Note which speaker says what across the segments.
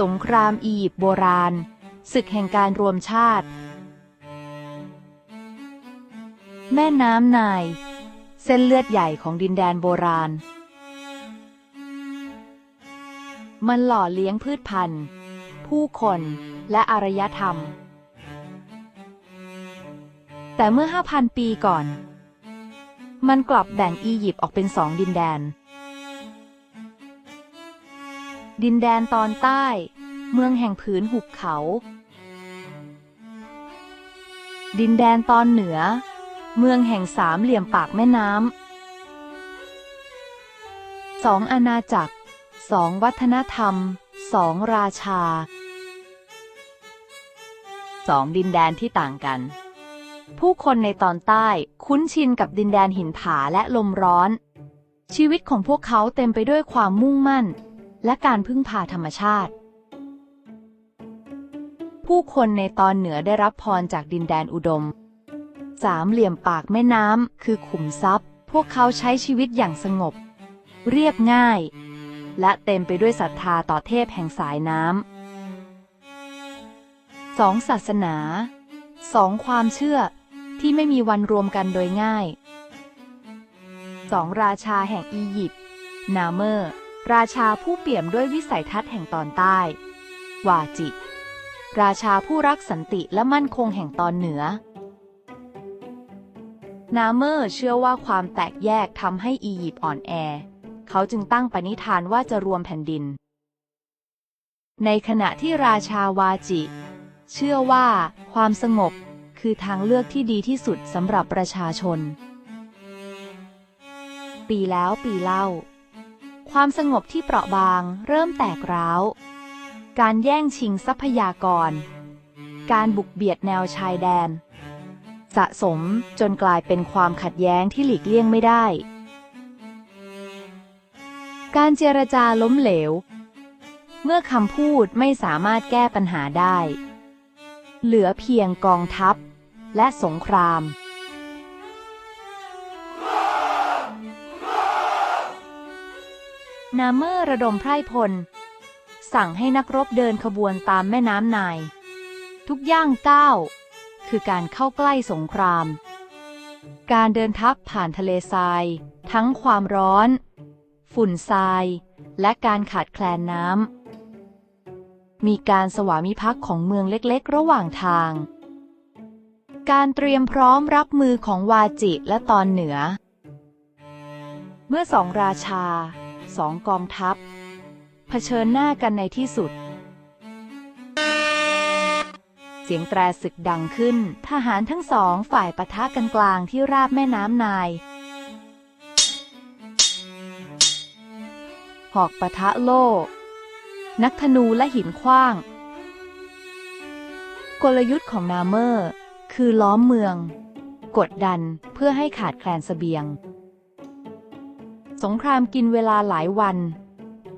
Speaker 1: สงครามอียิปต์โบราณ ศึกแห่งการรวมชาติ แม่น้ำไนาย เส้นเลือดใหญ่ของดินแดนโบราณ มันหล่อเลี้ยงพืชพันธุ์ ผู้คนและอารยธรรม แต่เมื่อ 5,000 ปีก่อน มันกลับแบ่งอียิปต์ออกเป็นสองดินแดน ดินแดนตอนใต้ เมืองแห่งผืนหุบเขา ดินแดนตอนเหนือ เมืองแห่งสามเหลี่ยมปากแม่น้ำสองอาณาจักรสองวัฒนธรรมสองราชาสองดินแดนที่ต่างกัน ผู้คนในตอนใต้คุ้นชินกับดินแดนหินผาและลมร้อน ชีวิตของพวกเขาเต็มไปด้วยความมุ่งมั่น และการพึ่งพาธรรมชาติ ผู้คนในตอนเหนือได้รับพรจากดินแดนอุดม สามเหลี่ยมปากแม่น้ำคือขุมทรัพย์ พวกเขาใช้ชีวิตอย่างสงบ เรียบง่าย และเต็มไปด้วยศรัทธาต่อเทพแห่งสายน้ำสองศาสนาสองความเชื่อที่ไม่มีวันรวมกันโดยง่ายสองราชาแห่งอียิปต์นาเมอร์ ราชาผู้เปี่ยมด้วยวิสัยทัศน์แห่งตอนใต้ วาจิ ราชาผู้รักสันติและมั่นคงแห่งตอนเหนือ นาเมอร์เชื่อว่าความแตกแยกทำให้อียิปต์อ่อนแอ เขาจึงตั้งปณิธานว่าจะรวมแผ่นดิน ในขณะที่ราชาวาจิ เชื่อว่าความสงบคือทางเลือกที่ดีที่สุดสำหรับประชาชน ปีแล้วปีเล่า ความสงบที่เปราะบางเริ่มแตกร้าว การแย่งชิงทรัพยากร การบุกเบียดแนวชายแดน สะสมจนกลายเป็นความขัดแย้งที่หลีกเลี่ยงไม่ได้ การเจรจาล้มเหลว เมื่อคำพูดไม่สามารถแก้ปัญหาได้ เหลือเพียงกองทัพและสงคราม นาเมอร์ระดมไพร่พล สั่งให้นักรบเดินขบวนตามแม่น้ำไนาย ทุกย่างก้าวคือการเข้าใกล้สงคราม การเดินทัพผ่านทะเลทราย ทั้งความร้อน ฝุ่นทราย และการขาดแคลนน้ำ มีการสวามิภักดิ์ของเมืองเล็กๆ ระหว่างทาง การเตรียมพร้อมรับมือของวาจิและตอนเหนือ เมื่อสองราชา สองกองทัพ เผชิญหน้ากันในที่สุด เสียงแตรศึกดังขึ้น ทหารทั้งสองฝ่ายปะทะกันกลางที่ราบแม่น้ำนาย หอกปะทะโล่ นักธนูและหินขว้าง กลยุทธ์ของนาเมอร์ คือล้อมเมือง กดดันเพื่อให้ขาดแคลนเสบียง สงครามกินเวลาหลายวัน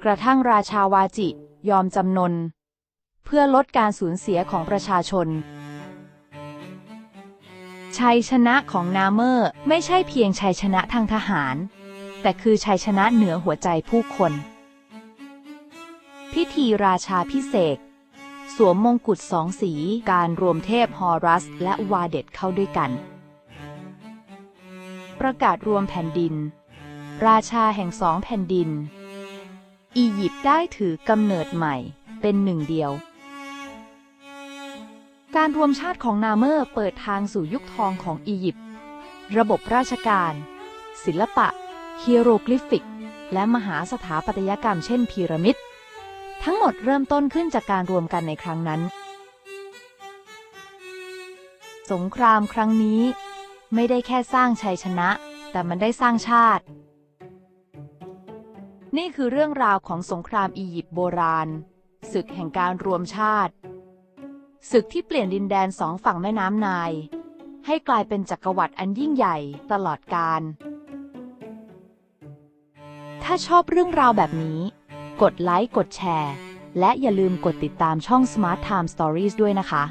Speaker 1: กระทั่งราชาวาจิยอมจำนน เพื่อลดการสูญเสียของประชาชน ชัยชนะของนาเมอร์ไม่ใช่เพียงชัยชนะทางทหาร แต่คือชัยชนะเหนือหัวใจผู้คน พิธีราชาพิเศษสวมมงกุฎสองสีการรวมเทพฮอรัส และวาเดตเข้าด้วยกัน ประกาศรวมแผ่นดิน ราชาแห่งสองแผ่นดิน อียิปต์ได้ถือกำเนิดใหม่เป็นหนึ่งเดียว การรวมชาติของนาเมอร์เปิดทางสู่ยุคทองของอียิปต์ ระบบราชการ ศิลปะฮีโรกลิฟิก และมหาสถาปัตยกรรมเช่นพีระมิด ทั้งหมดเริ่มต้นขึ้นจากการรวมกันในครั้งนั้น สงครามครั้งนี้ไม่ได้แค่สร้างชัยชนะ แต่มันได้สร้างชาติ นี่คือเรื่องราวของสงครามอียิปต์โบราณ ศึกแห่งการรวมชาติ ศึกที่เปลี่ยนดินแดนสองฝั่งแม่น้ำไนาย ให้กลายเป็นจักรวรรดิอันยิ่งใหญ่ตลอดกาล ถ้าชอบเรื่องราวแบบนี้ กดไลค์ กดแชร์ และอย่าลืมกดติดตามช่อง Smart Time Stories ด้วยนะคะ